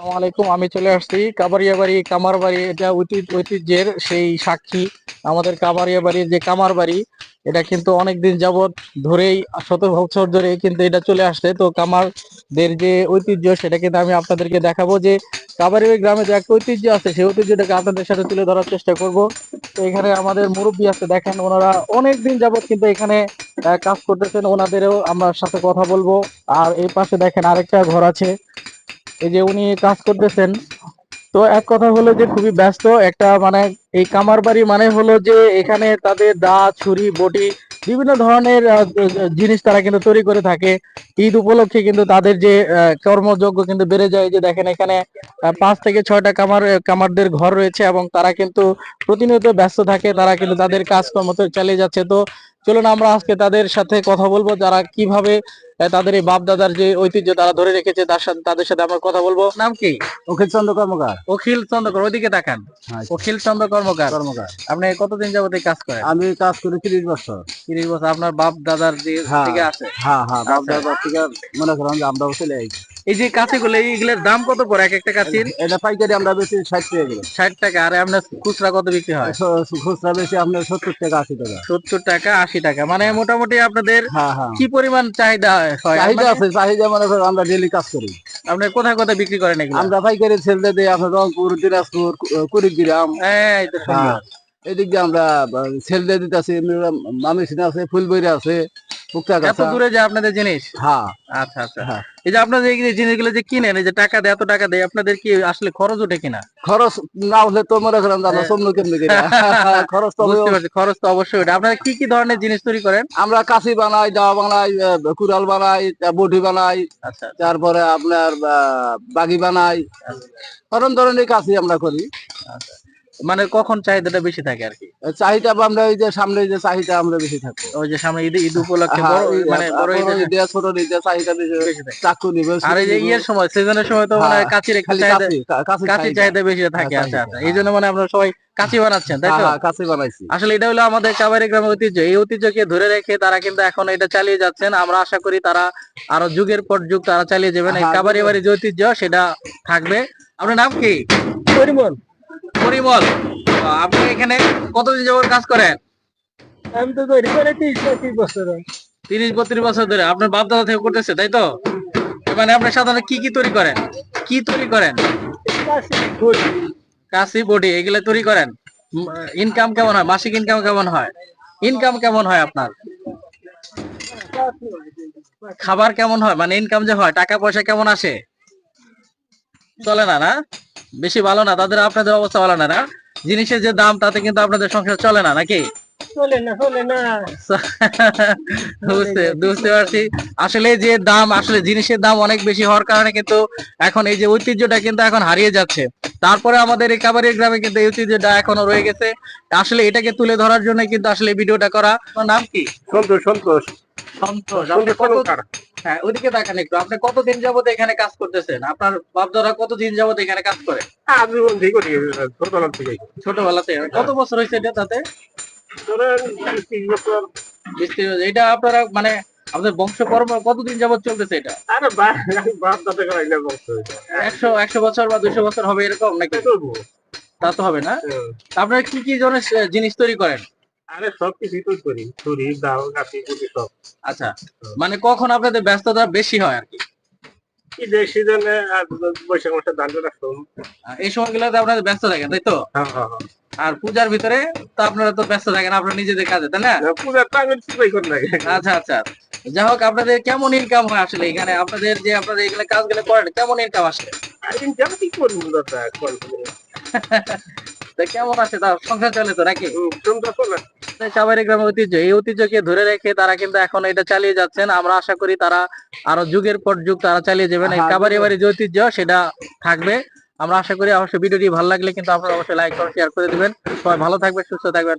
আলাইকুম, আমি চলে আসছি কাবারিয়া বাড়ি কামার বাড়ি এটা ঐতি- ঐতিহ্যের সেই সাক্ষী আমাদের কাবারিয়া বাড়ির যে কামার বাড়ি এটা কিন্তু অনেকদিন যাবৎ ধরেই শত বছর ধরে কিন্তু এটা চলে আসছে। তো কামারদের যে ঐতিহ্য, সেটা কিন্তু আমি আপনাদেরকে দেখাবো যে কাবারিয়া গ্রামে যে একটা ঐতিহ্য আছে, সেই ঐতিহ্যটাকে আপনাদের সাথে তুলে ধরার চেষ্টা করব। তো এখানে আমাদের মুরব্বী আছে, দেখেন ওনারা অনেক দিন যাবত কিন্তু এখানে কাজ করতেছেন। ওনাদেরও আমার সাথে কথা বলব। আর এই পাশে দেখেন আরেকটা ঘর আছে। এই যে উনি কাজ করতেছেন তো এক কথা হলো যে খুবই ব্যস্ত একটা মানে এই কামার বাড়ি মানে হলো যে এখানে তাদের দা ছুরি বটি বিভিন্ন ধরনের জিনিস তারা কিন্তু তৈরি করে থাকে। ঈদ উপলক্ষে কিন্তু তাদের যে আহ, কর্মযজ্ঞ কিন্তু বেড়ে যায়। যে দেখেন এখানে পাঁচ থেকে ছয়টা কামার কামারদের ঘর রয়েছে এবং তারা কিন্তু প্রতিনিয়ত ব্যস্ত থাকে। তারা কিন্তু তাদের কাজকর্ম চালিয়ে যাচ্ছে। তো চলুন আমরা আজকে তাদের সাথে কথা বলব যারা কীভাবে তাদের এই বাপ দাদার যে ঐতিহ্য তারা ধরে রেখেছে তার সাথে তাদের সাথে আমরা কথা বলব। নাম কি? অখিল চন্দ্র কর্মকার। অখিল চন্দ্রকর ওইদিকে তাকান। হ্যাঁ। অখিল চন্দ্র কর্মকার। কর্মকার। আপনি কতদিন যাবত এই কাজ করেন? আমি কাজ করি তিরিশ বছর। তিরিশ বছর আপনার বাপ দাদার যে হ্যাঁ। আছে? হ্যাঁ হ্যাঁ বাপ আচ্ছা। দাদা থেকে মনে করেন যে আমরাও চলে আইছি। এই যে কাঁচিগুলো এইগুলোর দাম কত পড়ে? এক একটা কাঁচির এটা পাইকারি আমরা বেশি ষাট টাকা করে। ষাট টাকা আর আপনার খুচরা কত বিক্রি হয়? খুচরা বেশি আপনার সত্তর টাকা আশি টাকা। সত্তর টাকা আশি টাকা। মানে মোটামুটি আপনাদের হ্যাঁ হ্যাঁ। কি পরিমাণ চাহিদা হয়? চাহিদা মানে আছে চাহিদা মনে করেন আমরা ডেলি কাজ করি। আপনি কোথায় কোথায় বিক্রি করেন এগুলো? আমরা পাইকারি ছেলে দিই আপনার রংপুর দিনাজপুর কুড়িগ্রাম। হ্যাঁ। এদিক দিয়ে আমরা ছেলে দিতেছি মামিসিনা আছে ফুলবইরা আছে। এত দূরে যে আপনাদের জিনিস? হ্যাঁ। আচ্ছা আচ্ছা। হ্যাঁ। এই যে আপনাদের এই যে জিনিসগুলো যে কিনেন এই যে টাকা দেয় এত টাকা দেয় আপনাদের কি আসলে খরচ ওঠে কিনা? খরচ না হলে তো মনে করেন হ্যাঁ। কেমনি খরচ তো খরচ তো অবশ্যই ওঠে। আপনারা কি কি ধরনের জিনিস তৈরি করেন? আমরা কাশি বানাই দাওয়া বানাই কুড়াল বানাই বটি বানাই আচ্ছা তারপরে আপনার আহ, বাগি বানাই ধরন ধরনের কাশি আমরা করি। মানে কখন চাহিদাটা বেশি থাকে আর কি? চাহিদা বা আমরা এই যে সামনে যে চাহিদা আমরা বেশি থাকব। ওই যে সামনে ঈদ ঈদ উপলক্ষে হ্যাঁ, মানে বড় ঈদের ঈদে, ছোট ঈদে চাহিদা বেশি থাকে। চাকু নিবে আর এই যে ইয়ের সময় সিজনের সময় তো মানে হ্যাঁ, কাচির খালি চাহিদা কাশি কা- কাশি কাচির চাহিদা। বেশি থাকে হ্যাঁ, আচ্ছা আচ্ছা। এই জন্য মানে আপনারা সবাই কাচি বানাচ্ছেন তাই তো? হ্যাঁ, কাশি বানাইছি। আসলে এটা হলো আমাদের কাবারি গ্রামের ঐতিহ্য। এই ঐতিহ্যকে ধরে রেখে তারা কিন্তু এখন এটা চালিয়ে যাচ্ছেন। আমরা আশা করি তারা আরও যুগের পর যুগ তারা চালিয়ে যাবেন। এই কাবারি বাড়ির যে ঐতিহ্য সেটা থাকবে। আপনার নাম কি? পরিমল। পরিমল আপনি এখানে কতদিন যাবত কাজ করেন? আমি তো করে তিরিশ পঁয়ত্রিশ বছর তিরিশ বত্রিশ বছর ধরে। আপনার বাপ দাদা থেকে করতেছে তাই তো? মানে আপনি সাধারণত কি কি তৈরি করেন? কি তৈরি করেন? কাশি বডি এগুলা তৈরি করেন। ইনকাম কেমন হয়? মাসিক ইনকাম কেমন হয়? ইনকাম কেমন হয় আপনার? খাবার কেমন হয়? মানে ইনকাম যে হয় টাকা পয়সা কেমন আসে? চলে না না? বেশি ভালো না তাদের আপনাদের অবস্থা ভালো না না? জিনিসের যে দাম তাতে কিন্তু আপনাদের সংসার চলে না নাকি? চলে না চলে না। বুঝতে পারছি। আসলে যে দাম আসলে জিনিসের দাম অনেক বেশি হওয়ার কারণে কিন্তু এখন এই যে ঐতিহ্যটা কিন্তু এখন হারিয়ে যাচ্ছে। তারপরে আমাদের এই কাবারি গ্রামে কিন্তু এই ঐতিহ্যটা এখনও রয়ে গেছে। আসলে এটাকে তুলে ধরার জন্য কিন্তু আসলে ভিডিওটা করা। নাম কি? সন্তোষ সন্তোষ। সন্তোষ হ্যাঁ ওইদিকে দেখেন একটু। আপনি কতদিন যাবত এখানে কাজ করতেছেন? আপনার বাপদাদা কতদিন যাবত এখানে কাজ করে? আমি বন্ধি করি ছোটবেলা থেকে ছোটবেলাতে? কত বছর হয়েছে এটা তাতে। এটা আপনারা মানে আপনাদের বংশ পরম্পরা কতদিন যাবত চলতেছে এটা? আরে বাপ দাদা একশো একশো বছর বা দুশো বছর হবে এরকম নাকি? তা তো হবে না। আপনারা কি কি ধরনের জিনিস তৈরি করেন? আরে সব কিছুই তো করি ছুরি দাও কাশি কুটি সব। আচ্ছা মানে কখন আপনাদের ব্যস্ততা বেশি হয় আর কি? দেশ সিজনে বৈশাখ মাসে ধান কাটা এই সময়গুলোতে আপনাদের ব্যস্ত থাকেন তাই তো? হ্যাঁ হ্যাঁ আর পূজার ভিতরে তো আপনারা তো ব্যস্ত থাকেন আপনারা নিজেদের কাজে তাই না? হ্যাঁ পূজার তো আমি সিপাই করে লাগে আচ্ছা আচ্ছা। যাই হোক আপনাদের কেমন ইনকাম হয় আসলে এখানে? আপনাদের যে আপনাদের এগুলো কাজগুলো করেন কেমন ইনকাম আসে ইনকাম কি করব দাদা? তা কেমন আছে তা সংসার চলে তো নাকি? সুন্দর চলে। কাবারি গ্রামের ঐতিহ্য এই ঐতিহ্যকে ধরে রেখে তারা কিন্তু এখন এটা চালিয়ে যাচ্ছেন। আমরা আশা করি তারা আরও যুগের পর যুগ তারা চালিয়ে যাবেন। এই হ্যাঁ, কাবারি বাড়ির যে ঐতিহ্য সেটা থাকবে। আমরা আশা করি অবশ্যই ভিডিওটি ভালো লাগলে কিন্তু আপনারা অবশ্যই লাইক করে শেয়ার করে দিবেন। সবাই ভালো থাকবে সুস্থ থাকবেন।